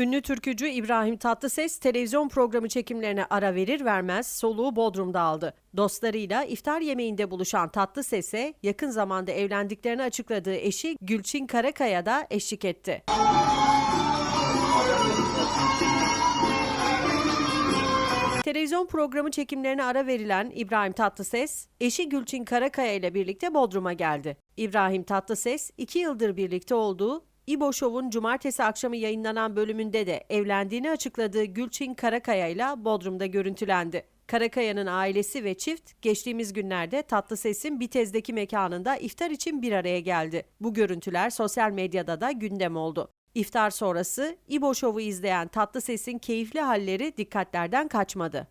Ünlü türkücü İbrahim Tatlıses televizyon programı çekimlerine ara verir vermez soluğu Bodrum'da aldı. Dostlarıyla iftar yemeğinde buluşan Tatlıses'e yakın zamanda evlendiklerini açıkladığı eşi Gülçin Karakaya da eşlik etti. Televizyon programı çekimlerine ara verilen İbrahim Tatlıses, eşi Gülçin Karakaya ile birlikte Bodrum'a geldi. İbrahim Tatlıses, iki yıldır birlikte olduğu İbo Show'un cumartesi akşamı yayınlanan bölümünde de evlendiğini açıkladığı Gülçin Karakaya ile Bodrum'da görüntülendi. Karakaya'nın ailesi ve çift geçtiğimiz günlerde Tatlıses'in Bitez'deki mekanında iftar için bir araya geldi. Bu görüntüler sosyal medyada da gündem oldu. İftar sonrası İbo Show'u izleyen Tatlıses'in keyifli halleri dikkatlerden kaçmadı.